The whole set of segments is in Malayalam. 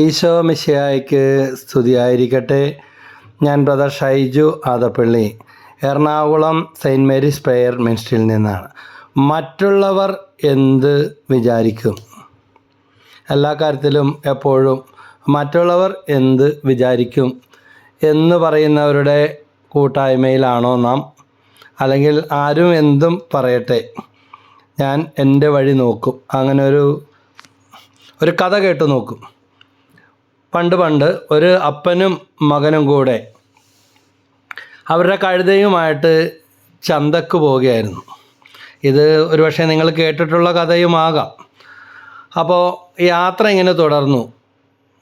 ഈശോ മിശയായിക്ക് സ്തുതിയായിരിക്കട്ടെ. ഞാൻ brother Shaiju Adappally Ernakulam saint Mary's prayer മിനിസ്ട്രിയിൽ നിന്നാണ്. മറ്റുള്ളവർ എന്ത് വിചാരിക്കും? എല്ലാ കാര്യത്തിലും എപ്പോഴും മറ്റുള്ളവർ എന്ത് വിചാരിക്കും എന്ന് പറയുന്നവരുടെ കൂട്ടായ്മയിലാണോ നാം? അല്ലെങ്കിൽ ആരും എന്തും പറയട്ടെ? ഞാൻ എന്റെ വഴി നോക്കും. അങ്ങനെ ഒരു ഒരു കഥ കേട്ട് നോക്കും. പണ്ട് പണ്ട് ഒരു അപ്പനും മകനും കൂടെ അവരുടെ കഴുതയുമായിട്ട് ചന്തക്ക് പോവുകയായിരുന്നു. ഇത് ഒരുപക്ഷെ നിങ്ങൾ കേട്ടിട്ടുള്ള കഥയുമാകാം. അപ്പോൾ യാത്ര ഇങ്ങനെ തുടർന്നു.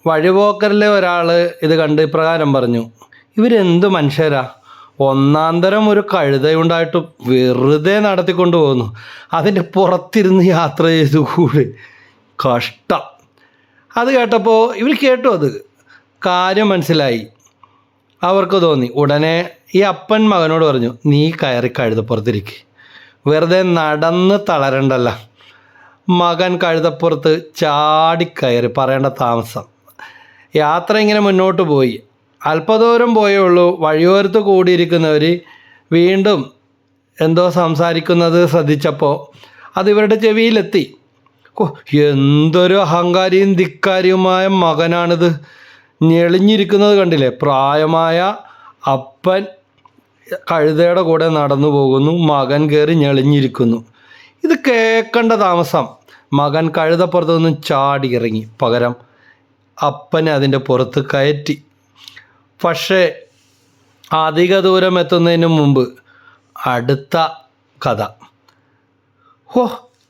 വഴിപോക്കറിലെ ഒരാൾ ഇത് കണ്ട് ഇപ്രകാരം പറഞ്ഞു ഇവരെന്ത് മനുഷ്യരാ? ഒന്നാന്തരം ഒരു കഴുതയുണ്ടായിട്ട് വെറുതെ നടത്തിക്കൊണ്ട് പോകുന്നു അതിന്റെ പുറത്തിരുന്ന് യാത്ര ചെയ്തു കൂടി കഷ്ടം. അത് കേട്ടപ്പോൾ ഇവർ കേട്ടു അത്. കാര്യം മനസ്സിലായി. അവർക്ക് തോന്നി. ഉടനെ ഈ അപ്പൻ മകനോട് പറഞ്ഞു നീ കയറി കഴുതപ്പുറത്തിരിക്കുക വെറുതെ നടന്ന് തളരണ്ടല്ല. മകൻ കഴുതപ്പുറത്ത് ചാടിക്കയറി പറയേണ്ട താമസം. യാത്ര ഇങ്ങനെ മുന്നോട്ട് പോയി. അല്പദൂരം പോയേ ഉള്ളൂ. വഴിയോരത്ത് കൂടിയിരിക്കുന്നവർ വീണ്ടും എന്തോ സംസാരിക്കുന്നത് ശ്രദ്ധിച്ചപ്പോൾ അത് ഇവരുടെ ചെവിയിലെത്തി. എന്തൊരു അഹങ്കാരിയും ധിക്കാരിയുമായ മകനാണിത്. ഞെളിഞ്ഞിരിക്കുന്നത് കണ്ടില്ലേ? പ്രായമായ അപ്പൻ കഴുതയുടെ കൂടെ നടന്നു പോകുന്നു. മകൻ കയറി ഞെളിഞ്ഞിരിക്കുന്നു. ഇത് കേൾക്കേണ്ട താമസം. മകൻ കഴുതപ്പുറത്തു നിന്നും ചാടി ഇറങ്ങി പകരം അപ്പനെ അതിന്റെ പുറത്ത് കയറ്റി. പക്ഷേ അധിക ദൂരം എത്തുന്നതിന് മുമ്പ് അടുത്ത കഥ. ഓ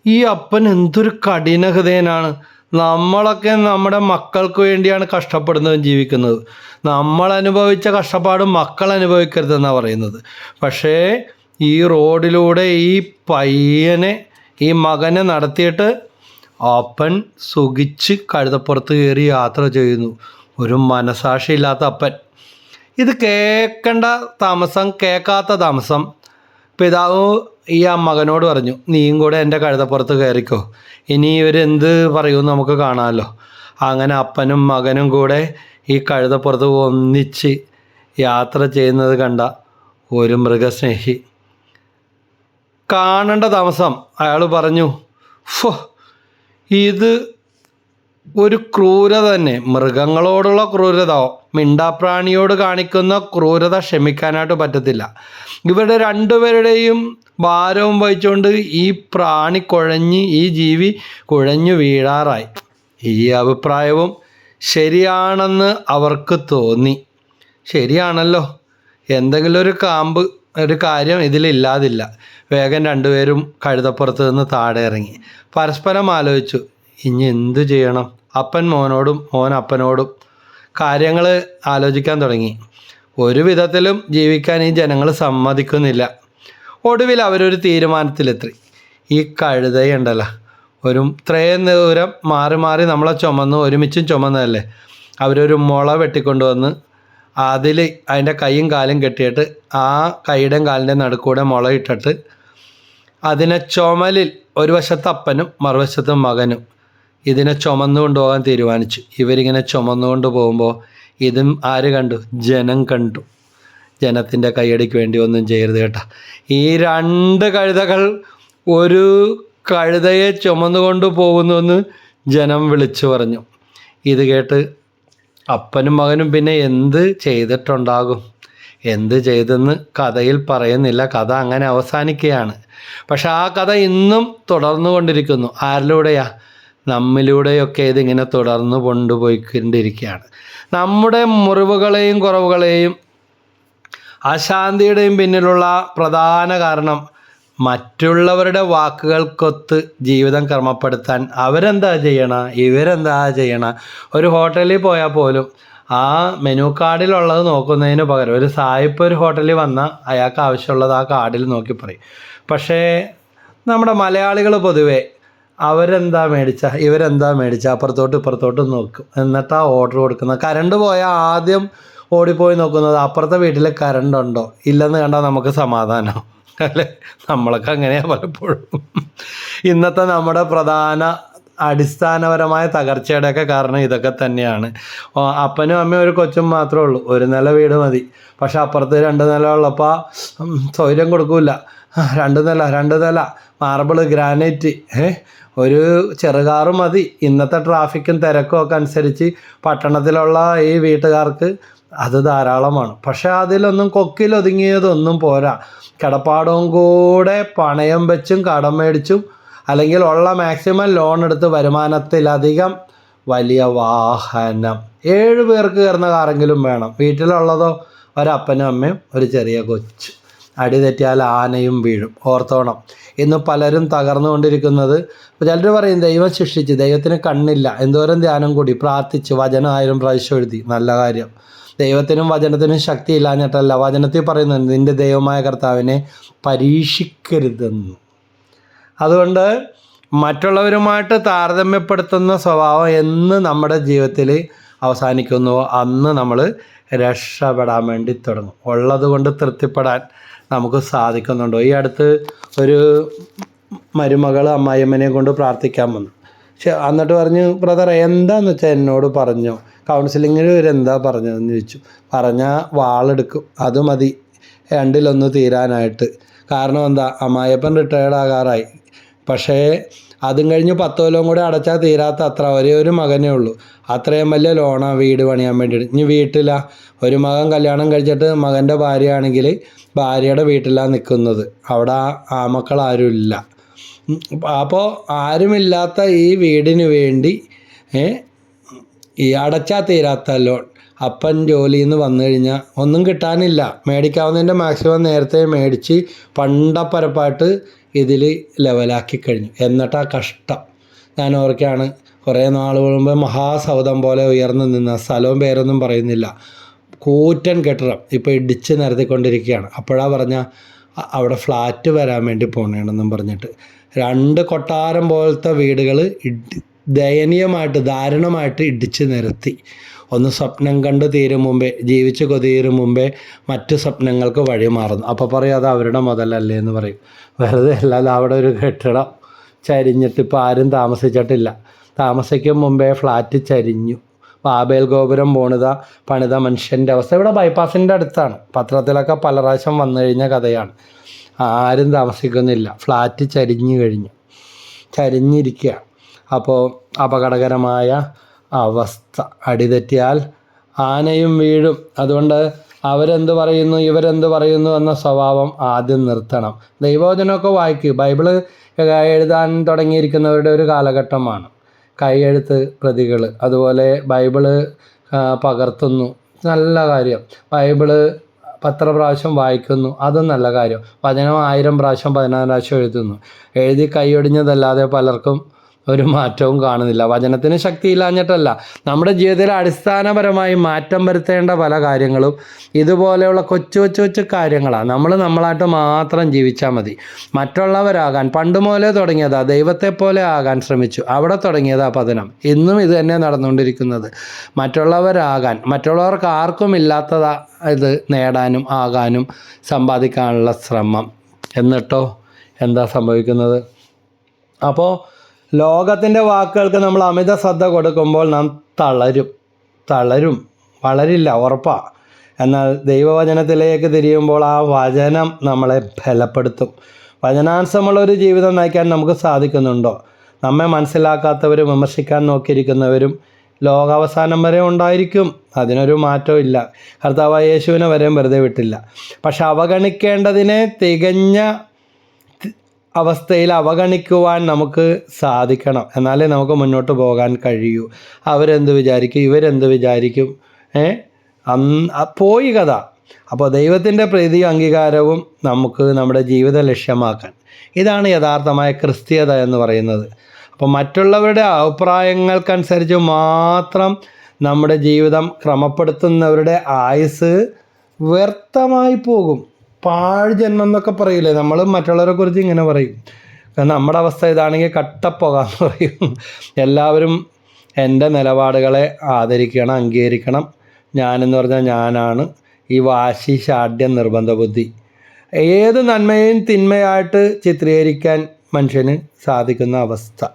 ഈ അപ്പൻ എന്തൊരു കഠിനഹൃദയനാണ് നമ്മളൊക്കെ നമ്മുടെ മക്കൾക്ക് വേണ്ടിയാണ് കഷ്ടപ്പെടുന്നതും ജീവിക്കുന്നത്. നമ്മൾ അനുഭവിച്ച കഷ്ടപ്പാട് മക്കൾ അനുഭവിക്കരുതെന്നാണ് പറയുന്നത്. പക്ഷേ ഈ റോഡിലൂടെ ഈ പയ്യനെ ഈ മകനെ നടത്തിയിട്ട് അപ്പൻ സുഖിച്ച് കഴുതപ്പുറത്ത് കയറി യാത്ര ചെയ്യുന്നു. ഒരു മനസാക്ഷിയില്ലാത്ത അപ്പൻ. ഇത് കേൾക്കേണ്ട താമസം കേൾക്കാത്ത താമസം. പിതാവ് ഈ മകനോട് പറഞ്ഞു നീയും കൂടെ എന്റെ കഴുതപ്പുറത്ത് കയറിക്കോ. ഇനി ഇവർ എന്ത് പറയുമെന്ന് നമുക്ക് കാണാമല്ലോ. അങ്ങനെ അപ്പനും മകനും കൂടെ ഈ കഴുതപ്പുറത്ത് ഒന്നിച്ച് യാത്ര ചെയ്യുന്നത് കണ്ട ഒരു മൃഗസ്നേഹി. കാണേണ്ട താമസം അയാൾ പറഞ്ഞു ഫോ ഇത് ഒരു ക്രൂരത തന്നെ. മൃഗങ്ങളോടുള്ള ക്രൂരത മിണ്ടാപ്രാണിയോട് കാണിക്കുന്ന ക്രൂരത ക്ഷമിക്കാനായിട്ട് പറ്റത്തില്ല. ഇവരുടെ രണ്ടുപേരുടെയും ഭാരവും വഹിച്ചുകൊണ്ട് ഈ പ്രാണി കുഴഞ്ഞ് ഈ ജീവി കുഴഞ്ഞു വീഴാറായി. ഈ അഭിപ്രായവും ശരിയാണെന്ന് അവർക്ക് തോന്നി. ശരിയാണല്ലോ. എന്തെങ്കിലും ഒരു കാമ്പ് ഒരു കാര്യം ഇതിലില്ലാതില്ല. വേഗം രണ്ടുപേരും കഴുതപ്പുറത്ത് നിന്ന് താഴെ ഇറങ്ങി. പരസ്പരം ആലോചിച്ചു. ഇനി എന്തു ചെയ്യണം? അപ്പൻ മോനോടും മോൻ അപ്പനോടും കാര്യങ്ങൾ ആലോചിക്കാൻ തുടങ്ങി. ഒരു വിധത്തിലും ജീവിക്കാൻ ഈ ജനങ്ങൾ സമ്മതിക്കുന്നില്ല. ഒടുവിൽ അവരൊരു തീരുമാനത്തിലെത്തി. ഈ കഴുതയുണ്ടല്ലോ. ഒരു ഇത്രയും ദൂരം മാറി മാറി നമ്മളെ ചുമന്ന് ഒരുമിച്ചും ചുമന്നതല്ലേ? അവരൊരു മുള വെട്ടിക്കൊണ്ടുവന്ന് അതിൽ അതിന്റെ കൈയും കാലും കെട്ടിയിട്ട് ആ കൈയുടെയും കാലിന്റെ നടുക്കൂടെ മുള ഇട്ടിട്ട് അതിനെ ചുമലിൽ ഒരു വശത്ത് അപ്പനും മറുവശത്ത് മകനും. ഇതിനെ ചുമന്നു കൊണ്ടുപോകാൻ തീരുമാനിച്ചു. ഇവരിങ്ങനെ ചുമന്നുകൊണ്ട് പോകുമ്പോൾ ഇതും ആര് കണ്ടു? ജനം കണ്ടു. ജനത്തിന്റെ കൈയടിക്ക് വേണ്ടി ഒന്നും ചെയ്യരുത് കേട്ടോ. ഈ രണ്ട് കഴുതകൾ ഒരു കഴുതയെ ചുമന്നുകൊണ്ട് പോകുന്നുവെന്ന് ജനം വിളിച്ചു പറഞ്ഞു. ഇത് കേട്ട് അപ്പനും മകനും പിന്നെ എന്ത് ചെയ്തിട്ടുണ്ടാകും? എന്ത് ചെയ്തെന്ന് കഥയിൽ പറയുന്നില്ല. കഥ അങ്ങനെ അവസാനിക്കുകയാണ്. പക്ഷെ ആ കഥ ഇന്നും തുടർന്നു കൊണ്ടിരിക്കുന്നു ആരിലൂടെയാ? നമ്മിലൂടെയൊക്കെ ഇതിങ്ങനെ തുടർന്ന് കൊണ്ടുപോയിക്കൊണ്ടിരിക്കുകയാണ്. നമ്മുടെ മുറിവുകളെയും കുറവുകളെയും അശാന്തിയുടെയും പിന്നിലുള്ള പ്രധാന കാരണം മറ്റുള്ളവരുടെ വാക്കുകൾക്കൊത്ത് ജീവിതം ക്രമപ്പെടുത്താൻ അവരെന്താ ചെയ്യണ ഇവരെന്താ ചെയ്യണ? ഒരു ഹോട്ടലിൽ പോയാൽ പോലും ആ മെനു കാർഡിലുള്ളത് നോക്കുന്നതിന് പകരം ഒരു സായിപ്പ് ഒരു ഹോട്ടലിൽ വന്നാൽ അയാൾക്ക് ആവശ്യമുള്ളത് ആ കാർഡിൽ നോക്കി പറയും. പക്ഷേ നമ്മുടെ മലയാളികൾ പൊതുവേ അവരെന്താ മേടിച്ച? ഇവരെന്താ മേടിച്ച? അപ്പുറത്തോട്ട് ഇപ്പുറത്തോട്ട് നോക്കും. എന്നിട്ട് ആ ഓർഡർ കൊടുക്കുന്നത്. കറണ്ട് പോയാൽ ആദ്യം ഓടിപ്പോയി നോക്കുന്നത് അപ്പുറത്തെ വീട്ടിൽ കറണ്ട് ഉണ്ടോ? ഇല്ലെന്ന് കണ്ടാൽ നമുക്ക് സമാധാനം. അല്ലേ? നമ്മളൊക്കെ അങ്ങനെയാണ് പലപ്പോഴും. ഇന്നത്തെ നമ്മുടെ പ്രധാന അടിസ്ഥാനപരമായ തകർച്ചയുടെയൊക്കെ കാരണം ഇതൊക്കെ തന്നെയാണ്. അപ്പനും അമ്മയും ഒരു കൊച്ചും മാത്രമേ ഉള്ളൂ. ഒരു നില വീട് മതി. പക്ഷെ അപ്പുറത്ത് രണ്ട് നില ഉള്ളപ്പോൾ സൗകര്യം കൊടുക്കൂല. രണ്ട് നില രണ്ട് നില. മാർബിൾ ഗ്രാനൈറ്റ് ഏഹ് ഒരു ചെറുകാറ് മതി. ഇന്നത്തെ ട്രാഫിക്കും തിരക്കും ഒക്കെ അനുസരിച്ച് പട്ടണത്തിലുള്ള ഈ വീട്ടുകാർക്ക് അത് ധാരാളമാണ് പക്ഷേ അതിലൊന്നും കൊക്കിലൊതുങ്ങിയതൊന്നും പോരാ. കിടപ്പാടവും കൂടെ പണയം വെച്ചും കടം മേടിച്ചും അല്ലെങ്കിൽ ഉള്ള മാക്സിമം ലോൺ എടുത്ത് വരുമാനത്തിലധികം വലിയ വാഹനം. ഏഴ് പേർക്ക് കയറുന്ന കാറെങ്കിലും വേണം. വീട്ടിലുള്ളതോ ഒരപ്പനും അമ്മയും ഒരു ചെറിയ കൊച്ചു. അടി തെറ്റിയാൽ ആനയും വീഴും. ഓർത്തോണം. ഇന്ന് പലരും തകർന്നുകൊണ്ടിരിക്കുന്നത് ചിലർ പറയും ദൈവം ശിക്ഷിച്ച് ദൈവത്തിന് കണ്ണില്ല. എന്തോരം ധ്യാനം കൂടി. പ്രാർത്ഥിച്ച് വചനം ആയിരം പ്രാവശ്യം എഴുതി. നല്ല കാര്യം. ദൈവത്തിനും വചനത്തിനും ശക്തി ഇല്ലാഞ്ഞിട്ടല്ല. വചനത്തിൽ പറയുന്നുണ്ട് നിന്റെ ദൈവമായ കർത്താവിനെ പരീക്ഷിക്കരുതെന്ന്. അതുകൊണ്ട് മറ്റുള്ളവരുമായിട്ട് താരതമ്യപ്പെടുത്തുന്ന സ്വഭാവം എന്ന് നമ്മുടെ ജീവിതത്തിൽ അവസാനിക്കുന്നു. അന്ന് നമ്മൾ രക്ഷപ്പെടാൻ വേണ്ടി തുടങ്ങും. ഉള്ളത് കൊണ്ട് തൃപ്തിപ്പെടാൻ നമുക്ക് സാധിക്കുന്നുണ്ടോ. ഈ അടുത്ത് ഒരു മരുമകൾ അമ്മായിയമ്മനെ കൊണ്ട് പ്രാർത്ഥിക്കാൻ വന്നു. പക്ഷെ എന്നിട്ട് പറഞ്ഞു ബ്രദർ എന്താന്ന് വെച്ചാൽ എന്നോട് പറഞ്ഞു? കൗൺസിലിങ്ങിൽ ഇവരെന്താ പറഞ്ഞതെന്ന് ചോദിച്ചു. പറഞ്ഞാൽ വാളെടുക്കും. അത് മതി. രണ്ടിലൊന്ന് തീരാനായിട്ട്. കാരണം എന്താ അമ്മായിയപ്പൻ റിട്ടയർഡ് ആകാറായി. പക്ഷേ അതും കഴിഞ്ഞ് പത്ത് കൊല്ലം കൂടെ അടച്ചാൽ തീരാത്ത അത്ര ഒരേ ഒരു മകനേ ഉള്ളൂ. അത്രയും വലിയ ലോണാണ് വീട് പണിയാൻ വേണ്ടിയിട്ട്. ഇനി വീട്ടില്ല ഒരു മകൻ കല്യാണം കഴിച്ചിട്ട് മകന്റെ ഭാര്യയാണെങ്കിൽ ഭാര്യയുടെ വീട്ടിലാണ് നിൽക്കുന്നത് അവിടെ ആ മക്കൾ ആരും ഇല്ല അപ്പോൾ ആരുമില്ലാത്ത ഈ വീടിന് വേണ്ടി ഈ അടച്ചാൽ തീരാത്ത ലോൺ അപ്പൻ ജോലിയിൽ നിന്ന് വന്നു കഴിഞ്ഞാൽ ഒന്നും കിട്ടാനില്ല. മേടിക്കാവുന്നതിന്റെ മാക്സിമം നേരത്തെ മേടിച്ച് പണ്ടപ്പരപ്പായിട്ട് ഇതിൽ ലെവലാക്കി കഴിഞ്ഞു. എന്നിട്ട് ആ കഷ്ടം. ഞാൻ ഓർക്കുകയാണ് കുറേ നാൾ മുമ്പ് മഹാസൗദം പോലെ ഉയർന്നു നിന്ന സ്ഥലവും പേരൊന്നും പറയുന്നില്ല. കൂറ്റൻ കെട്ടിടം ഇപ്പോൾ ഇടിച്ച് നിരത്തിക്കൊണ്ടിരിക്കുകയാണ്. അപ്പോഴാ പറഞ്ഞ അവിടെ ഫ്ലാറ്റ് വരാൻ വേണ്ടി പോകണമെന്നും പറഞ്ഞിട്ട്. രണ്ട് കൊട്ടാരം പോലത്തെ വീടുകൾ ഇടി ദയനീയമായിട്ട് ദാരുണമായിട്ട് ഇടിച്ച് നിരത്തി. ഒന്ന് സ്വപ്നം കണ്ട് തീരും മുമ്പേ ജീവിച്ച് കൊതിയും മുമ്പേ മറ്റു സ്വപ്നങ്ങൾക്ക് വഴി മാറുന്നു. അപ്പോൾ പറയും അത് അവരുടെ മുതലല്ലേ എന്ന് പറയും. വെറുതെ അല്ലാതെ അവിടെ ഒരു കെട്ടിടം ചരിഞ്ഞിട്ട് ഇപ്പോൾ ആരും താമസിച്ചിട്ടില്ല. താമസിക്കും മുമ്പേ ഫ്ലാറ്റ് ചരിഞ്ഞു. ബാബേൽ ഗോപുരം പോണിത പണിത മനുഷ്യന്റെ അവസ്ഥ. ഇവിടെ ബൈപ്പാസിന്റെ അടുത്താണ്. പത്രത്തിലൊക്കെ പല പ്രാവശ്യം വന്നു കഴിഞ്ഞ കഥയാണ്. ആരും താമസിക്കുന്നില്ല. ഫ്ലാറ്റ് ചരിഞ്ഞു കഴിഞ്ഞു. ചരിഞ്ഞിരിക്കുക. അപ്പോൾ അപകടകരമായ അവസ്ഥ അടിതെറ്റിയാൽ ആനയും വീഴും. അതുകൊണ്ട് അവരെന്ത് പറയുന്നു? ഇവരെന്ത് പറയുന്നു എന്ന സ്വഭാവം ആദ്യം നിർത്തണം. ദൈവവചനമൊക്കെ വായിക്കും. ബൈബിൾ എഴുതാൻ തുടങ്ങിയിരിക്കുന്നവരുടെ ഒരു കാലഘട്ടമാണ്. കൈയെഴുത്ത് പ്രതികൾ അതുപോലെ ബൈബിൾ പകർത്തുന്നു. നല്ല കാര്യം. ബൈബിൾ പത്ര പ്രാവശ്യം വായിക്കുന്നു. അതും നല്ല കാര്യം. വചനം ആയിരം പ്രാവശ്യം പതിനായിരം പ്രാവശ്യം എഴുതുന്നു. എഴുതി കൈയൊടിഞ്ഞതല്ലാതെ പലർക്കും ഒരു മാറ്റവും കാണുന്നില്ല. വചനത്തിന് ശക്തിയില്ലാഞ്ഞിട്ടല്ല നമ്മുടെ ജീവിതത്തിൽ അടിസ്ഥാനപരമായി മാറ്റം വരുത്തേണ്ട പല കാര്യങ്ങളും ഇതുപോലെയുള്ള കൊച്ചു കൊച്ചു കൊച്ചു കാര്യങ്ങളാണ് നമ്മൾ നമ്മളായിട്ട് മാത്രം ജീവിച്ചാൽ മതി. മറ്റുള്ളവരാകാൻ പണ്ട് മുതലേ തുടങ്ങിയതാ. ദൈവത്തെ പോലെ ആകാൻ ശ്രമിച്ചു. അവിടെ തുടങ്ങിയതാ പതനം. ഇന്നും ഇത് തന്നെ നടന്നുകൊണ്ടിരിക്കുന്നത്. മറ്റുള്ളവരാകാൻ മറ്റുള്ളവർക്ക് ആർക്കും ഇല്ലാത്തതാ ഇത് നേടാനും ആകാനും സമ്പാദിക്കാനുള്ള ശ്രമം. എന്നിട്ടോ? എന്താ സംഭവിക്കുന്നത്? അപ്പോൾ ലോകത്തിന്റെ വാക്കുകൾക്ക് നമ്മൾ അമിത ശ്രദ്ധ കൊടുക്കുമ്പോൾ നാം തളരും. തളരും. വളരില്ല ഉറപ്പാണ് എന്നാൽ ദൈവവചനത്തിലേക്ക് തിരിയുമ്പോൾ ആ വചനം നമ്മളെ ബലപ്പെടുത്തും. വചനാംശമുള്ള ഒരു ജീവിതം നയിക്കാൻ നമുക്ക് സാധിക്കുന്നുണ്ടോ? നമ്മെ മനസ്സിലാക്കാത്തവരും വിമർശിക്കാൻ നോക്കിയിരിക്കുന്നവരും ലോകാവസാനം വരെ ഉണ്ടായിരിക്കും. അതിനൊരു മാറ്റവും ഇല്ല. കർത്താവ് യേശുവിനെ വരെയും വെറുതെ വിട്ടില്ല. പക്ഷെ അവഗണിക്കേണ്ടതിനെ തികഞ്ഞ അവസ്ഥയിൽ അവഗണിക്കുവാൻ നമുക്ക് സാധിക്കണം. എന്നാലേ നമുക്ക് മുന്നോട്ട് പോകാൻ കഴിയൂ. അവരെന്ത് വിചാരിക്കും? ഇവരെന്ത് വിചാരിക്കും? ഏ? പോയി കഥ. അപ്പോൾ ദൈവത്തിന്റെ പ്രീതി അംഗീകാരവും നമുക്ക് നമ്മുടെ ജീവിത ലക്ഷ്യമാക്കാൻ. ഇതാണ് യഥാർത്ഥമായ ക്രിസ്തീയത എന്ന് പറയുന്നത്. അപ്പോൾ മറ്റുള്ളവരുടെ അഭിപ്രായങ്ങൾക്കനുസരിച്ച് മാത്രം നമ്മുടെ ജീവിതം ക്രമപ്പെടുത്തുന്നവരുടെ ആയുസ് വ്യർത്ഥമായി പോകും. പാഴ് ജന്മം എന്നൊക്കെ പറയില്ലേ നമ്മൾ മറ്റുള്ളവരെ കുറിച്ച് ഇങ്ങനെ പറയും. കാരണം നമ്മുടെ അവസ്ഥ ഇതാണെങ്കിൽ കട്ടപ്പോകാന്ന് പറയും. എല്ലാവരും എന്റെ നിലപാടുകളെ ആദരിക്കണം അംഗീകരിക്കണം. ഞാനെന്ന് പറഞ്ഞാൽ ഞാനാണ്. ഈ വാശി ഷാഢ്യ നിർബന്ധ ബുദ്ധി ഏത് നന്മയും തിന്മയായിട്ട് ചിത്രീകരിക്കാൻ മനുഷ്യന് സാധിക്കുന്ന അവസ്ഥ.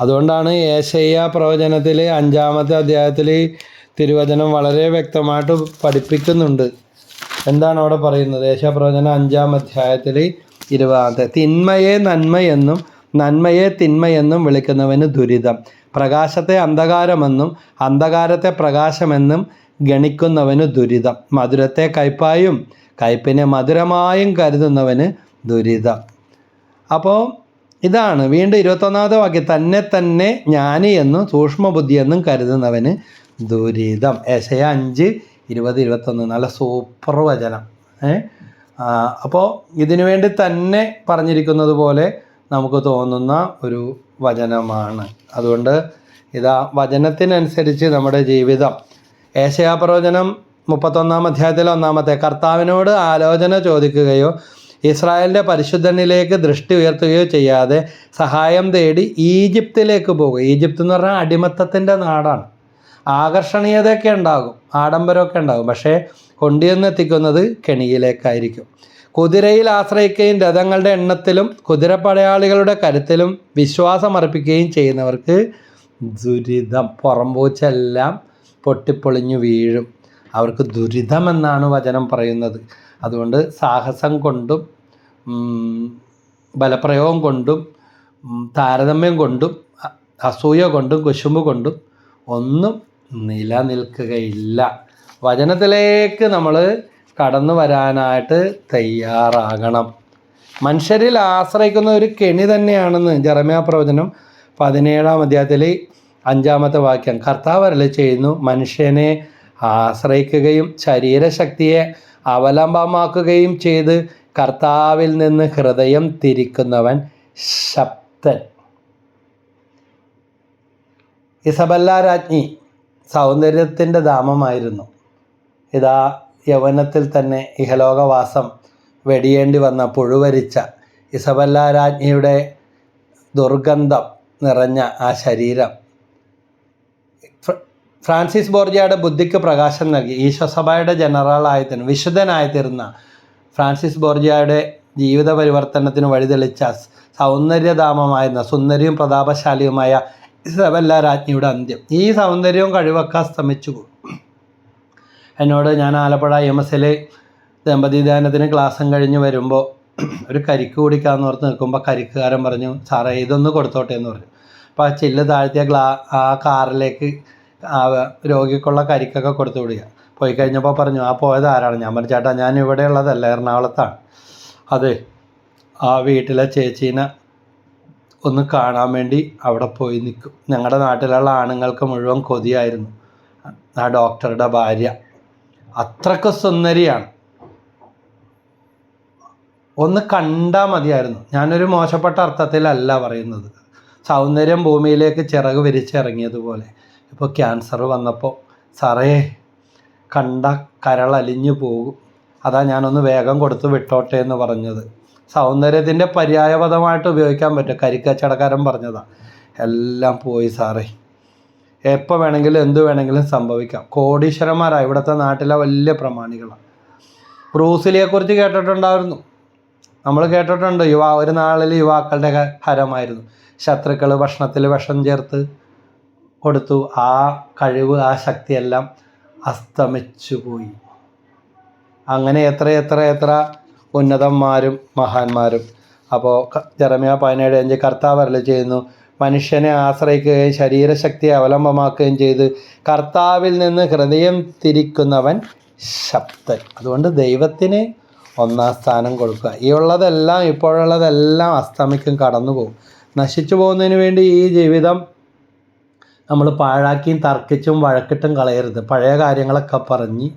അതുകൊണ്ടാണ് ഏശയ്യ പ്രവചനത്തിൽ അഞ്ചാമത്തെ അധ്യായത്തിൽ തിരുവചനം വളരെ വ്യക്തമായിട്ട് പഠിപ്പിക്കുന്നുണ്ട്. എന്താണ് അവിടെ പറയുന്നത്? ഏശയ പ്രവചനം അഞ്ചാം അധ്യായത്തിൽ ഇരുപതാമത്തെ. തിന്മയെ നന്മയെന്നും നന്മയെ തിന്മയെന്നും വിളിക്കുന്നവന് ദുരിതം. പ്രകാശത്തെ അന്ധകാരമെന്നും അന്ധകാരത്തെ പ്രകാശമെന്നും ഗണിക്കുന്നവന് ദുരിതം. മധുരത്തെ കയ്പായും കയ്പിനെ മധുരമായും കരുതുന്നവന് ദുരിതം. അപ്പോൾ ഇതാണ് വീണ്ടും ഇരുപത്തൊന്നാമത്തെ വാക്യം. തന്നെ തന്നെ ജ്ഞാനി സൂക്ഷ്മബുദ്ധിയെന്നും കരുതുന്നവന് ദുരിതം. ഏശയ അഞ്ച് ഇരുപത് ഇരുപത്തൊന്ന്. നല്ല സൂപ്പർ വചനം. ഏ? അപ്പോൾ ഇതിനു വേണ്ടി തന്നെ പറഞ്ഞിരിക്കുന്നത് പോലെ നമുക്ക് തോന്നുന്ന ഒരു വചനമാണ്. അതുകൊണ്ട് ഇതാ വചനത്തിനനുസരിച്ച് നമ്മുടെ ജീവിതം. ഏശയാപ്രവചനം മുപ്പത്തൊന്നാം അധ്യായത്തിലെ ഒന്നാമത്തെ കർത്താവിനോട് ആലോചന ചോദിക്കുകയോ ഇസ്രായേലിന്റെ പരിശുദ്ധനിലേക്ക് ദൃഷ്ടി ഉയർത്തുകയോ ചെയ്യാതെ സഹായം തേടി ഈജിപ്തിലേക്ക് പോകുക. ഈജിപ്ത് എന്ന് പറഞ്ഞാൽ അടിമത്തത്തിന്റെ നാടാണ്. ആകർഷണീയതയൊക്കെ ഉണ്ടാകും ആഡംബരമൊക്കെ ഉണ്ടാകും. പക്ഷേ കൊണ്ടുവന്ന് എത്തിക്കുന്നത് കെണിയിലേക്കായിരിക്കും. കുതിരയിൽ ആശ്രയിക്കുകയും രഥങ്ങളുടെ എണ്ണത്തിലും കുതിരപ്പടയാളികളുടെ കരുത്തിലും വിശ്വാസം അർപ്പിക്കുകയും ചെയ്യുന്നവർക്ക് ദുരിതം. പുറംപൂച്ചെല്ലാം പൊട്ടിപ്പൊളിഞ്ഞു വീഴും. അവർക്ക് ദുരിതമെന്നാണ് വചനം പറയുന്നത്. അതുകൊണ്ട് സാഹസം കൊണ്ടും ബലപ്രയോഗം കൊണ്ടും താരതമ്യം കൊണ്ടും അസൂയ കൊണ്ടും കുശുമ്പ് കൊണ്ടും ഒന്നും നിലനിൽക്കുകയില്ല. വചനത്തിലേക്ക് നമ്മൾ കടന്നു വരാനായിട്ട് തയ്യാറാകണം. മനുഷ്യരിൽ ആശ്രയിക്കുന്ന ഒരു കെണി തന്നെയാണെന്ന് ജറമ്യ പ്രവചനം പതിനേഴാം അധ്യായത്തിൽ അഞ്ചാമത്തെ വാക്യം. കർത്താവ് ചെയ്യുന്നു മനുഷ്യനെ ആശ്രയിക്കുകയും ശരീരശക്തിയെ അവലംബമാക്കുകയും ചെയ്ത് കർത്താവിൽ നിന്ന് ഹൃദയം തിരിക്കുന്നവൻ ശബ്ദൻ. ഇസബല്ല രാജ്ഞി സൗന്ദര്യത്തിന്റെ ധാമമായിരുന്നു. ഇതാ യൗവനത്തിൽ തന്നെ ഇഹലോകവാസം വെടിയേണ്ടി വന്ന പുഴുവരിച്ച ഇസബല്ല രാജ്ഞിയുടെ ദുർഗന്ധം നിറഞ്ഞ ആ ശരീരം. ഫ്രാൻസിസ് ബോർജിയയുടെ ബുദ്ധിക്ക് പ്രകാശം നൽകി. ഈശ്വസഭയുടെ ജനറലായി വിശുദ്ധനായിത്തീരുന്ന ഫ്രാൻസിസ് ബോർജിയയുടെ ജീവിത പരിവർത്തനത്തിന് വഴിതെളിച്ച സൗന്ദര്യധാമമായിരുന്ന സുന്ദരിയും പ്രതാപശാലിയുമായ ഇസബല്ല രാജ്ഞിയുടെ അന്ത്യം. ഈ സൗന്ദര്യവും കഴിവൊക്കെ സ്തമിച്ചു എന്നോട് ഞാൻ ആലപ്പുഴ എം എസ് എൽ ദമ്പതി ധ്യാനത്തിന് ക്ലാസ്സും കഴിഞ്ഞ് വരുമ്പോൾ ഒരു കരിക്ക് കുടിക്കാമെന്ന് ഓർത്ത് നിൽക്കുമ്പോൾ കരിക്കുകാരൻ പറഞ്ഞു സാറേ ഇതൊന്ന് കൊടുത്തോട്ടെ എന്ന് പറഞ്ഞു. അപ്പോൾ ആ ചില്ല് താഴ്ത്തിയ ഗ്ലാ ആ കാറിലേക്ക് ആ രോഗിക്കുള്ള കരിക്കൊക്കെ കൊടുത്തു വിടുക പോയി കഴിഞ്ഞപ്പോൾ പറഞ്ഞു ആ പോയത് ആരാണ്? ഞാൻ പറഞ്ഞു ചേട്ടാ ഞാൻ ഇവിടെ ഉള്ളതല്ല എറണാകുളത്താണ്. അതെ ആ വീട്ടിലെ ചേച്ചീനെ ഒന്ന് കാണാൻ വേണ്ടി അവിടെ പോയി നിൽക്കും. ഞങ്ങളുടെ നാട്ടിലുള്ള ആണുങ്ങൾക്ക് മുഴുവൻ കൊതിയായിരുന്നു. ആ ഡോക്ടറുടെ ഭാര്യ. അത്രയ്ക്ക് സുന്ദരിയാണ്. ഒന്ന് കണ്ടാൽ മതിയായിരുന്നു. ഞാനൊരു മോശപ്പെട്ട അർത്ഥത്തിലല്ല പറയുന്നത്. സൗന്ദര്യം ഭൂമിയിലേക്ക് ചിറക് വിരിച്ചിറങ്ങിയതുപോലെ. ഇപ്പോൾ ക്യാൻസർ വന്നപ്പോൾ സാറേ കണ്ട കരളലിഞ്ഞു പോകും. അതാ ഞാനൊന്ന് വേഗം കൊടുത്ത് വിട്ടോട്ടെ എന്ന് പറഞ്ഞത്. സൗന്ദര്യത്തിന്റെ പര്യായപദമായിട്ട് ഉപയോഗിക്കാൻ പറ്റും. കരിക്കച്ചടക്കാരൻ പറഞ്ഞതാ. എല്ലാം പോയി സാറേ. എപ്പോൾ വേണമെങ്കിലും എന്ത് വേണമെങ്കിലും സംഭവിക്കാം. കോടീശ്വരന്മാരാണ് ഇവിടുത്തെ നാട്ടിലെ വലിയ പ്രമാണികളാണ് ബ്രൂസിലിയെക്കുറിച്ച് കേട്ടിട്ടുണ്ടായിരുന്നു. നമ്മൾ കേട്ടിട്ടുണ്ട്. യുവാ ഒരു നാളിൽ യുവാക്കളുടെ ഹരമായിരുന്നു. ശത്രുക്കൾ ഭക്ഷണത്തിൽ വിഷം ചേർത്ത് കൊടുത്തു. ആ കഴിവ് ആ ശക്തിയെല്ലാം അസ്തമിച്ചു പോയി അങ്ങനെ എത്ര എത്ര എത്ര ഉന്നതന്മാരും മഹാന്മാരും. അപ്പോൾ ജെറമിയ പതിനേഴ് അഞ്ച് കർത്താവ് അരളി ചെയ്യുന്നു. മനുഷ്യനെ ആശ്രയിക്കുകയും ശരീരശക്തിയെ അവലംബമാക്കുകയും ചെയ്ത് കർത്താവിൽ നിന്ന് ഹൃദയം തിരിക്കുന്നവൻ ശബ്ദൻ. അതുകൊണ്ട് ദൈവത്തിന് ഒന്നാം സ്ഥാനം കൊടുക്കുക. ഈ ഉള്ളതെല്ലാം ഇപ്പോഴുള്ളതെല്ലാം അസ്തമിക്കും കടന്നു പോകും നശിച്ചു പോകുന്നതിന് വേണ്ടി ഈ ജീവിതം നമ്മൾ പാഴാക്കിയും തർക്കിച്ചും വഴക്കിട്ടും കളയരുത്. പഴയ കാര്യങ്ങളൊക്കെ പറഞ്ഞ്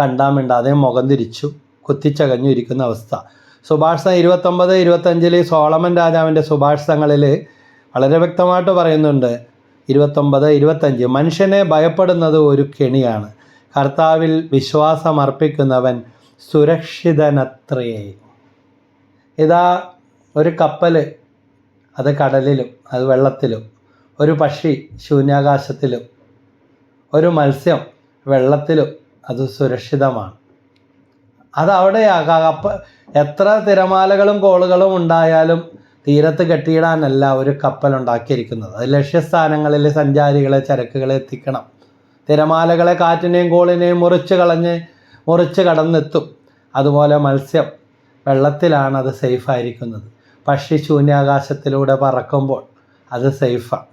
കണ്ടാമിണ്ടാതെ മുഖം തിരിച്ചു. കുത്തിച്ചകഞ്ഞു ഇരിക്കുന്ന അവസ്ഥ സുഭാഷിതം ഇരുപത്തൊമ്പത് ഇരുപത്തഞ്ചിൽ സോളമൻ രാജാവിന്റെ സുഭാഷിതങ്ങളിൽ വളരെ വ്യക്തമായിട്ട് പറയുന്നുണ്ട് ഇരുപത്തൊമ്പത് ഇരുപത്തഞ്ച്. മനുഷ്യനെ ഭയപ്പെടുന്നത് ഒരു കെണിയാണ്. കർത്താവിൽ വിശ്വാസം അർപ്പിക്കുന്നവൻ സുരക്ഷിതനത്രേ. ഇതാ ഒരു കപ്പൽ അത് കടലിലും അത് വെള്ളത്തിലും. ഒരു പക്ഷി ശൂന്യാകാശത്തിലും. ഒരു മത്സ്യം വെള്ളത്തിലും അത് സുരക്ഷിതമാണ്. അത് അവിടെ കപ്പ എത്ര തിരമാലകളും കോളുകളും ഉണ്ടായാലും തീരത്ത് കെട്ടിയിടാനല്ല ഒരു കപ്പൽ ഉണ്ടാക്കിയിരിക്കുന്നത്. അത് ലക്ഷ്യസ്ഥാനങ്ങളിൽ സഞ്ചാരികളെ ചരക്കുകളെ എത്തിക്കണം. തിരമാലകളെ കാറ്റിനെയും കോളിനെയും മുറിച്ച് കളഞ്ഞ് മുറിച്ച് കടന്നെത്തും. അതുപോലെ മത്സ്യം വെള്ളത്തിലാണ് അത് സേഫായിരിക്കുന്നത് പക്ഷി ശൂന്യാകാശത്തിലൂടെ പറക്കുമ്പോൾ അത് സേഫാണ്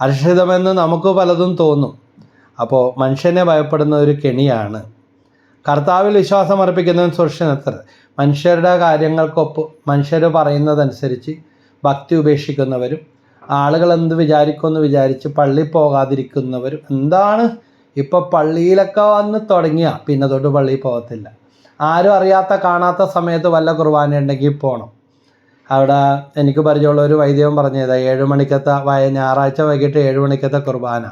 അരക്ഷിതമെന്ന് നമുക്ക് പലതും തോന്നും. അപ്പോൾ മനുഷ്യനെ ഭയപ്പെടുന്ന ഒരു കെണിയാണ് കർത്താവിൽ വിശ്വാസം അർപ്പിക്കുന്നവൻ സുരക്ഷിതത്ര മനുഷ്യരുടെ കാര്യങ്ങൾക്കൊപ്പം മനുഷ്യർ പറയുന്നതനുസരിച്ച് ഭക്തി ഉപേക്ഷിക്കുന്നവരും ആളുകൾ എന്ത് വിചാരിക്കുമെന്ന് വിചാരിച്ച് പള്ളി പോകാതിരിക്കുന്നവരും. എന്താണ്? ഇപ്പോൾ പള്ളിയിലൊക്കെ വന്ന് തുടങ്ങിയ പിന്നെ തൊട്ട് പള്ളിയിൽ പോകത്തില്ല. ആരും അറിയാത്ത കാണാത്ത സമയത്ത് വല്ല കുർബാന ഉണ്ടെങ്കിൽ പോകണം അവിടെ എനിക്ക് പരിചയമുള്ള ഒരു വൈദ്യവും പറഞ്ഞതാ ഏഴ് മണിക്കത്തെ ഞായറാഴ്ച വൈകിട്ട് ഏഴ് മണിക്കത്തെ കുർബാന.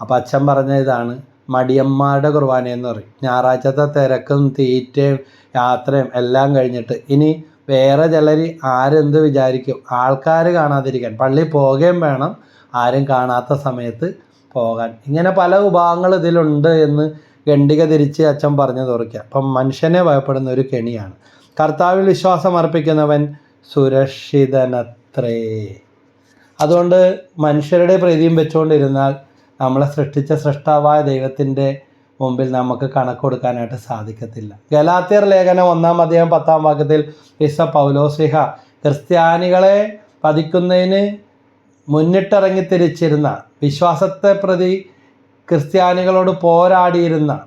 അപ്പം അച്ഛൻ പറഞ്ഞ ഇതാണ് മടിയന്മാരുടെ കുർബാനയെന്ന് പറയും. ഞായറാഴ്ചത്തെ തിരക്കും തീറ്റയും യാത്രയും എല്ലാം കഴിഞ്ഞിട്ട് ഇനി വേറെ ചിലർ ആരെന്ത് വിചാരിക്കും? ആൾക്കാർ കാണാതിരിക്കാൻ. പള്ളി പോകുകയും വേണം. ആരും കാണാത്ത സമയത്ത് പോകാൻ. ഇങ്ങനെ പല വിഭാഗങ്ങൾ ഇതിലുണ്ട് എന്ന് ഖണ്ഡിക തിരിച്ച് അച്ഛൻ പറഞ്ഞു തുറക്കുക. അപ്പം മനുഷ്യനെ ഭയപ്പെടുന്ന ഒരു കെണിയാണ്. കർത്താവിൽ വിശ്വാസം അർപ്പിക്കുന്നവൻ സുരക്ഷിതനത്രേ. അതുകൊണ്ട് മനുഷ്യരുടെ പ്രീതിയും വെച്ചുകൊണ്ടിരുന്നാൽ നമ്മളെ സൃഷ്ടിച്ച സൃഷ്ടാവായ ദൈവത്തിന്റെ മുമ്പിൽ നമുക്ക് കണക്ക് കൊടുക്കാനായിട്ട് സാധിക്കത്തില്ല. ഗലാത്തിയർ ലേഖനം ഒന്നാം അധ്യായം പത്താം വാക്യത്തിൽ വിശ പൗലോസിഹ ക്രിസ്ത്യാനികളെ പതിക്കുന്നതിന് മുന്നിട്ടിറങ്ങി തിരിച്ചിരുന്ന വിശ്വാസത്തെ പ്രതി ക്രിസ്ത്യാനികളോട് പോരാടിയിരുന്ന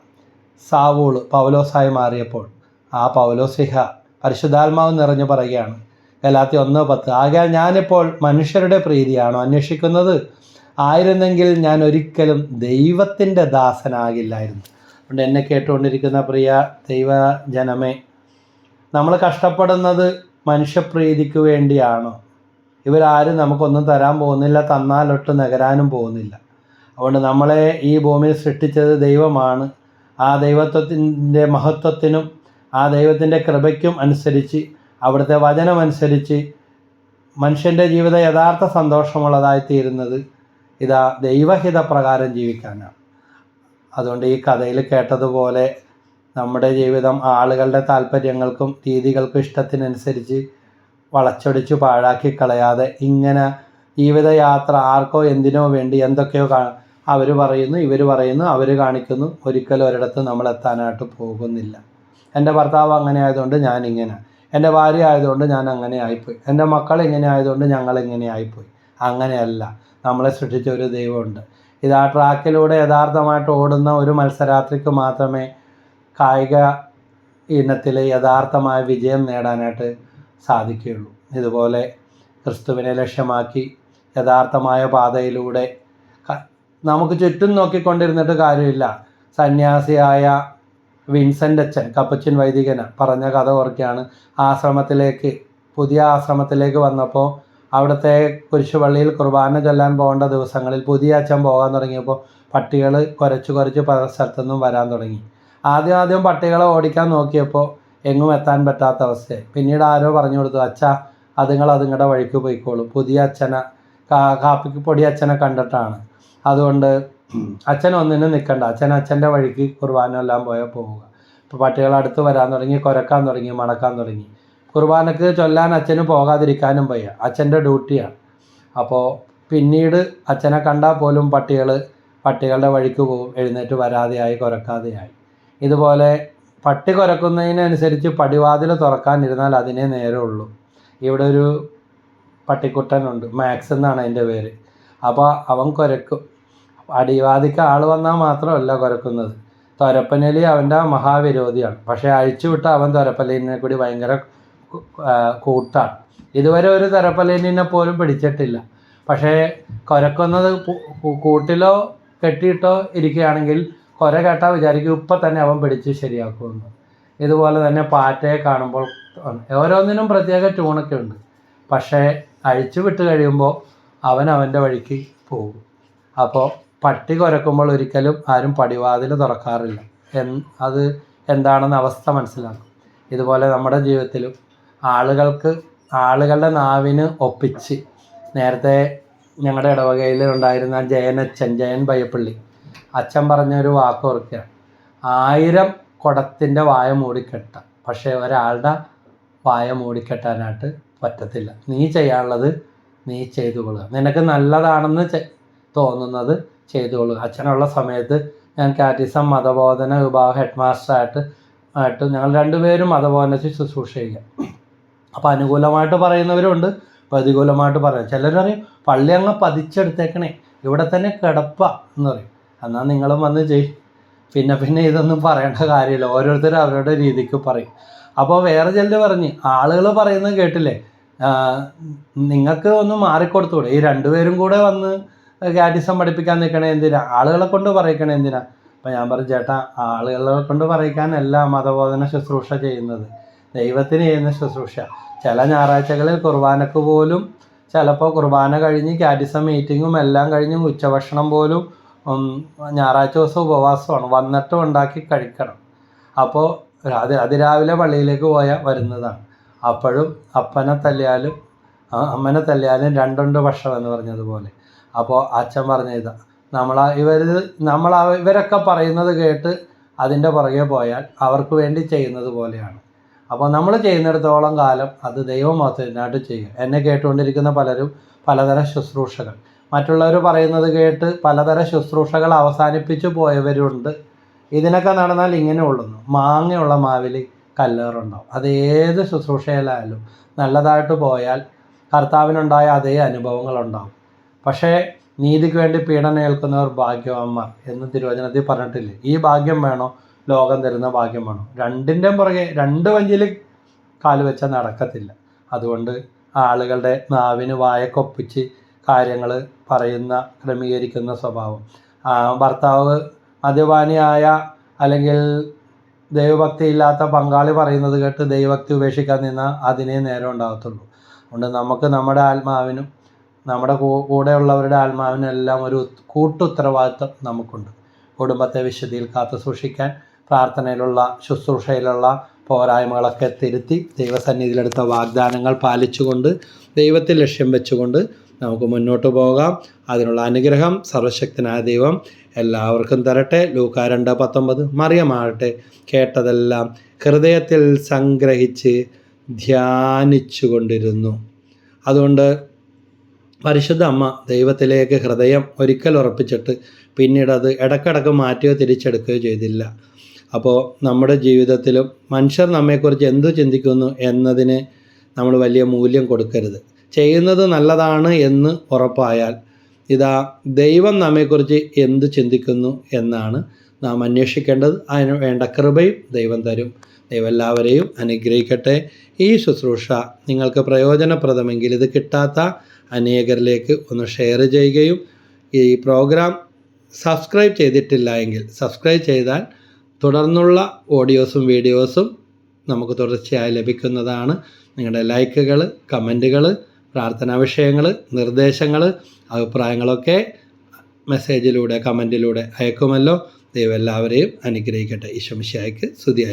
സാവൂൾ പൗലോസായി മാറിയപ്പോൾ ആ പൗലോസിഹ പരിശുദ്ധാത്മാവ് നിറഞ്ഞു പറയുകയാണ്. ഗലാത്തി ഒന്ന് പത്ത് ആകയാൽ ഞാനിപ്പോൾ മനുഷ്യരുടെ പ്രീതിയാണോ അന്വേഷിക്കുന്നത്? ആയിരുന്നെങ്കിൽ ഞാൻ ഒരിക്കലും ദൈവത്തിന്റെ ദാസനാകില്ലായിരുന്നു. അതുകൊണ്ട് എന്നെ കേട്ടുകൊണ്ടിരിക്കുന്ന പ്രിയ ദൈവ ജനമേ നമ്മൾ കഷ്ടപ്പെടുന്നത് മനുഷ്യപ്രീതിക്ക് വേണ്ടിയാണോ. ഇവരാരും നമുക്കൊന്നും തരാൻ പോകുന്നില്ല തന്നാലൊട്ട് നഗരാനും പോകുന്നില്ല. അതുകൊണ്ട് നമ്മളെ ഈ ഭൂമിയിൽ സൃഷ്ടിച്ചത് ദൈവമാണ്. ആ ദൈവത്വത്തിന്റെ മഹത്വത്തിനും ആ ദൈവത്തിന്റെ കൃപയ്ക്കും അനുസരിച്ച് അവിടുത്തെ വചനമനുസരിച്ച് മനുഷ്യന്റെ ജീവിതം യഥാർത്ഥ സന്തോഷമുള്ളതായി തീരുന്നത് ഇതാ ദൈവഹിത പ്രകാരം ജീവിക്കാനാണ്. അതുകൊണ്ട് ഈ കഥയിൽ കേട്ടതുപോലെ നമ്മുടെ ജീവിതം ആളുകളുടെ താല്പര്യങ്ങൾക്കും രീതികൾക്കും ഇഷ്ടത്തിനനുസരിച്ച് വളച്ചൊടിച്ച് പാഴാക്കി കളയാതെ ഇങ്ങനെ ജീവിതയാത്ര ആർക്കോ എന്തിനോ വേണ്ടി എന്തൊക്കെയോ കാ അവർ പറയുന്നു ഇവർ പറയുന്നു അവർ കാണിക്കുന്നു. ഒരിക്കലും ഒരിടത്ത് നമ്മൾ എത്താനായിട്ട് പോകുന്നില്ല. എന്റെ ഭർത്താവ് അങ്ങനെ ആയതുകൊണ്ട് ഞാൻ ഇങ്ങനെ. എന്റെ ഭാര്യ ആയതുകൊണ്ട് ഞാൻ അങ്ങനെ ആയിപ്പോയി. എന്റെ മക്കൾ ഇങ്ങനെ ആയതുകൊണ്ട് ഞങ്ങൾ ഇങ്ങനെ ആയിപ്പോയി. അങ്ങനെയല്ല. നമ്മളെ സൃഷ്ടിച്ച ഒരു ദൈവമുണ്ട്. ഇത് ആ ട്രാക്കിലൂടെ യഥാർത്ഥമായിട്ട് ഓടുന്ന ഒരു മത്സരാർത്ഥിക്ക് മാത്രമേ കായിക ഇനത്തിൽ യഥാർത്ഥമായ വിജയം നേടാനായിട്ട് സാധിക്കുകയുള്ളൂ. ഇതുപോലെ ക്രിസ്തുവിനെ ലക്ഷ്യമാക്കി യഥാർത്ഥമായ പാതയിലൂടെ നമുക്ക് ചുറ്റും നോക്കിക്കൊണ്ടിരുന്നിട്ട് കാര്യമില്ല. സന്യാസിയായ വിൻസെന്റ് അച്ഛൻ കപ്പച്ചൻ വൈദികന പറഞ്ഞ കഥ ഓർക്കുകയാണ്. ആശ്രമത്തിലേക്ക് പുതിയ ആശ്രമത്തിലേക്ക് വന്നപ്പോൾ അവിടുത്തെ കുരിശുപള്ളിയിൽ കുർബാന ചൊല്ലാൻ പോകേണ്ട ദിവസങ്ങളിൽ പുതിയ അച്ഛൻ പോകാൻ തുടങ്ങിയപ്പോൾ പട്ടികൾ കുരച്ച് കുരച്ച് പല സ്ഥലത്തുനിന്നും വരാൻ തുടങ്ങി. ആദ്യം ആദ്യം പട്ടികളെ ഓടിക്കാൻ നോക്കിയപ്പോൾ എങ്ങും എത്താൻ പറ്റാത്ത അവസ്ഥയായി. പിന്നീട് ആരോ പറഞ്ഞു കൊടുത്തു അച്ഛ അതുങ്ങൾ അതുങ്ങളുടെ വഴിക്ക് പോയിക്കോളും. പുതിയ അച്ഛനെ കാപ്പിക്ക് പൊടി അച്ഛനെ കണ്ടിട്ടാണ്. അതുകൊണ്ട് അച്ഛൻ ഒന്നിനും നിൽക്കണ്ട. അച്ഛൻ അച്ഛന്റെ വഴിക്ക് കുർബാന എല്ലാം പോയാൽ പോവുക. ഇപ്പോൾ പട്ടികൾ അടുത്ത് വരാൻ തുടങ്ങി കുരക്കാൻ തുടങ്ങി മണക്കാൻ തുടങ്ങി. കുർബാനക്ക് ചൊല്ലാൻ അച്ഛന് പോകാതിരിക്കാനും വയ്യ. അച്ഛന്റെ ഡ്യൂട്ടിയാണ്. അപ്പോൾ പിന്നീട് അച്ഛനെ കണ്ടാൽ പോലും പട്ടികൾ പട്ടികളുടെ വഴിക്ക് പോവും എഴുന്നേറ്റ് വരാതെയായി കുരക്കാതെയായി. ഇതുപോലെ പട്ടി കുരക്കുന്നതിനനുസരിച്ച് പടിവാതിൽ തുറക്കാനിരുന്നാൽ അതിനേ നേരമുള്ളൂ ഇവിടെ ഒരു പട്ടിക്കുട്ടനുണ്ട്. മാക്സ് എന്നാണ് അതിന്റെ പേര്. അപ്പോൾ അവൻ കുരക്കും. അടിവാദിക്ക് ആൾ വന്നാൽ മാത്രമല്ല കുരക്കുന്നത്. തൊരപ്പനലി അവന്റെ മഹാവിരോധിയാണ്. പക്ഷേ അഴിച്ചുവിട്ട അവൻ തൊരപ്പലിനെ കൂടി ഭയങ്കര കൂട്ടാണ് ഇതുവരെ ഒരു തെരപ്പലേനിനെ പോലും പിടിച്ചിട്ടില്ല. പക്ഷേ കൊരക്കുന്നത് കൂട്ടിലോ കെട്ടിയിട്ടോ ഇരിക്കുകയാണെങ്കിൽ കൊര കേട്ടാൽ വിചാരിക്കും ഇപ്പം തന്നെ അവൻ പിടിച്ച് ശരിയാക്കുമെന്ന്. ഇതുപോലെ തന്നെ പാറ്റയെ കാണുമ്പോൾ ഓരോന്നിനും പ്രത്യേക ട്യൂണൊക്കെ ഉണ്ട്. പക്ഷേ അഴിച്ചു വിട്ട് കഴിയുമ്പോൾ അവൻ അവന്റെ വഴിക്ക് പോകും. അപ്പോൾ പട്ടി കുരക്കുമ്പോൾ ഒരിക്കലും ആരും പടിവാതിൽ തുറക്കാറില്ല. എൻ അത് എന്താണെന്ന് അവസ്ഥ മനസ്സിലാക്കും. ഇതുപോലെ നമ്മുടെ ജീവിതത്തിലും ആളുകൾക്ക് ആളുകളുടെ നാവിന് ഒപ്പിച്ച് നേരത്തെ ഞങ്ങളുടെ ഇടവകയിൽ ഉണ്ടായിരുന്ന ജയനച്ഛൻ ജയൻ പയ്യപ്പള്ളി. അച്ഛൻ പറഞ്ഞൊരു വാക്ക് ഓർക്കുക. ആയിരം കുടത്തിന്റെ വായ മൂടിക്കെട്ടാം. പക്ഷേ ഒരാളുടെ വായ മൂടിക്കെട്ടാനായിട്ട് പറ്റത്തില്ല. നീ ചെയ്യാനുള്ളത് നീ ചെയ്തു കൊള്ളുക. നിനക്ക് നല്ലതാണെന്ന് തോന്നുന്നത് ചെയ്തു കൊള്ളുക. അച്ഛനുള്ള സമയത്ത് ഞാൻ കാറ്റിസം മതബോധന വിഭാഗം ഹെഡ് മാസ്റ്ററായിട്ട് ആയിട്ട് ഞങ്ങൾ രണ്ടുപേരും മതബോധന ശുശ്രൂഷ ചെയ്യുക. അപ്പോൾ അനുകൂലമായിട്ട് പറയുന്നവരുണ്ട്. പ്രതികൂലമായിട്ട് പറയും. ചിലർ പറയും പള്ളി അങ്ങ് പതിച്ചെടുത്തേക്കണേ. ഇവിടെ തന്നെ കിടപ്പ എന്ന് പറയും. എന്നാൽ നിങ്ങളും വന്ന് ചെയ് പിന്നെ പിന്നെ ഇതൊന്നും പറയേണ്ട കാര്യമില്ല. ഓരോരുത്തരും അവരുടെ രീതിക്ക് പറയും. അപ്പോൾ വേറെ ചിലർ പറഞ്ഞ് ആളുകൾ പറയുന്നത് കേട്ടില്ലേ? നിങ്ങൾക്ക് ഒന്ന് മാറിക്കൊടുത്തൂടെ? ഈ രണ്ടുപേരും കൂടെ വന്ന് കാറ്റിസം പഠിപ്പിക്കാൻ നിൽക്കണേ എന്തിനാ? ആളുകളെ കൊണ്ട് പറയിക്കണേ എന്തിനാ? അപ്പം ഞാൻ പറഞ്ഞു ചേട്ടാ ആളുകളെ കൊണ്ട് പറയിക്കാനല്ല മതബോധന ശുശ്രൂഷ ചെയ്യുന്നത്. ദൈവത്തിന് ചെയ്യുന്ന ശുശ്രൂഷ. ചില ഞായറാഴ്ചകളിൽ കുർബാനക്ക് പോലും ചിലപ്പോൾ കുർബാന കഴിഞ്ഞ് കാറ്റിസം മീറ്റിങ്ങും എല്ലാം കഴിഞ്ഞ് ഉച്ചഭക്ഷണം പോലും ഞായറാഴ്ച ദിവസം ഉപവാസമാണ്. വന്നിട്ട് ഉണ്ടാക്കി കഴിക്കണം. അപ്പോൾ അത് അതിരാവിലെ പള്ളിയിലേക്ക് പോയാൽ വരുന്നതാണ്. അപ്പോഴും അപ്പനെ തല്ലിയാലും അമ്മനെ തല്ലിയാലും രണ്ടുണ്ട് ഭക്ഷണം എന്ന് പറഞ്ഞതുപോലെ. അപ്പോൾ അച്ഛൻ പറഞ്ഞ ഇതാ നമ്മൾ ഇവർ നമ്മൾ ഇവരൊക്കെ പറയുന്നത് കേട്ട് അതിന്റെ പുറകെ പോയാൽ അവർക്ക് വേണ്ടി ചെയ്യുന്നത് പോലെയാണ്. അപ്പോൾ നമ്മൾ ചെയ്യുന്നിടത്തോളം കാലം അത് ദൈവം മാത്രമായിട്ട് ചെയ്യും. എന്നെ കേട്ടുകൊണ്ടിരിക്കുന്ന പലരും പലതര ശുശ്രൂഷകൾ. മറ്റുള്ളവർ പറയുന്നത് കേട്ട് പലതര ശുശ്രൂഷകൾ അവസാനിപ്പിച്ചു പോയവരുണ്ട്. ഇതിനൊക്കെ നടന്നാൽ ഇങ്ങനെ ഉള്ളുന്നു? മാങ്ങയുള്ള മാവിൽ കല്ലേറുണ്ടാവും. അത് ഏത് ശുശ്രൂഷയിലായാലും നല്ലതായിട്ട് പോയാൽ കർത്താവിനുണ്ടായ അതേ അനുഭവങ്ങളുണ്ടാവും പക്ഷേ നീതിക്ക് വേണ്ടി പീഡനം ഏൽക്കുന്നവർ ഭാഗ്യവാന്മാർ എന്ന് തിരുവചനത്തിൽ പറഞ്ഞിട്ടില്ലേ? ഈ ഭാഗ്യം വേണോ? ലോകം തരുന്ന ഭാഗ്യം രണ്ടിന്റെ പുറകെ രണ്ട് വഞ്ചിയിൽ കാൽ വെച്ചാൽ നടക്കത്തില്ല. അതുകൊണ്ട് ആളുകളുടെ നാവിന് വായക്കൊപ്പിച്ച് കാര്യങ്ങൾ പറയുന്ന ക്രമീകരിക്കുന്ന സ്വഭാവം. ഭർത്താവ് മദ്യപാനിയായ അല്ലെങ്കിൽ ദൈവഭക്തി ഇല്ലാത്ത പങ്കാളി പറയുന്നത് കേട്ട് ദൈവഭക്തി ഉപേക്ഷിക്കാൻ നിന്നാൽ അതിനേ നേരം ഉണ്ടാകത്തുള്ളൂ. അതുകൊണ്ട് നമുക്ക് നമ്മുടെ ആത്മാവിനും നമ്മുടെ കൂടെയുള്ളവരുടെ ആത്മാവിനും എല്ലാം ഒരു കൂട്ടുത്തരവാദിത്വം നമുക്കുണ്ട്. കുടുംബത്തെ വിശുദ്ധിയിൽ കാത്തു സൂക്ഷിക്കാൻ പ്രാർത്ഥനയിലുള്ള ശുശ്രൂഷയിലുള്ള പോരായ്മകളൊക്കെ തിരുത്തി ദൈവസന്നിധിയിലെടുത്ത വാഗ്ദാനങ്ങൾ പാലിച്ചുകൊണ്ട് ദൈവത്തെ ലക്ഷ്യം വെച്ചുകൊണ്ട് നമുക്ക് മുന്നോട്ട് പോകാം. അതിനുള്ള അനുഗ്രഹം സർവശക്തനായ ദൈവം എല്ലാവർക്കും തരട്ടെ. ലൂക്ക രണ്ട് പത്തൊമ്പത്. മറിയമാകട്ടെ. കേട്ടതെല്ലാം ഹൃദയത്തിൽ സംഗ്രഹിച്ച് ധ്യാനിച്ചു കൊണ്ടിരുന്നു അതുകൊണ്ട് പരിശുദ്ധ അമ്മ ദൈവത്തിലേക്ക് ഹൃദയം ഒരിക്കൽ ഉറപ്പിച്ചിട്ട് പിന്നീട് അത് ഇടക്കിടക്ക് മാറ്റുകയോ തിരിച്ചെടുക്കുകയോ ചെയ്തില്ല. അപ്പോൾ നമ്മുടെ ജീവിതത്തിലും മനുഷ്യർ നമ്മെക്കുറിച്ച് എന്തു ചിന്തിക്കുന്നു എന്നതിന് നമ്മൾ വലിയ മൂല്യം കൊടുക്കരുത്. ചെയ്യുന്നത് നല്ലതാണ് എന്ന് ഉറപ്പായാൽ ഇതാ ദൈവം നമ്മെക്കുറിച്ച് എന്ത് ചിന്തിക്കുന്നു എന്നാണ് നാം അന്വേഷിക്കേണ്ടത്. അതിന് വേണ്ട കൃപയും ദൈവം തരും. ദൈവം എല്ലാവരെയും അനുഗ്രഹിക്കട്ടെ. ഈ ശുശ്രൂഷ നിങ്ങൾക്ക് പ്രയോജനപ്രദമെങ്കിൽ ഇത് കിട്ടാത്ത അനേകരിലേക്ക് ഒന്ന് ഷെയർ ചെയ്യുകയും ഈ പ്രോഗ്രാം സബ്സ്ക്രൈബ് ചെയ്തിട്ടില്ല എങ്കിൽ സബ്സ്ക്രൈബ് ചെയ്താൽ തുടർന്നുള്ള ഓഡിയോസും വീഡിയോസും നമുക്ക് തുടർച്ചയായി ലഭിക്കുന്നതാണ്. നിങ്ങളുടെ ലൈക്കുകൾ കമന്റുകൾ പ്രാർത്ഥനാ വിഷയങ്ങൾ നിർദ്ദേശങ്ങൾ അഭിപ്രായങ്ങളൊക്കെ മെസ്സേജിലൂടെ കമന്റിലൂടെ അയക്കുമല്ലോ. ദൈവം എല്ലാവരെയും അനുഗ്രഹിക്കട്ടെ. ഈശ്വമിശായ്ക്ക് സ്തുതി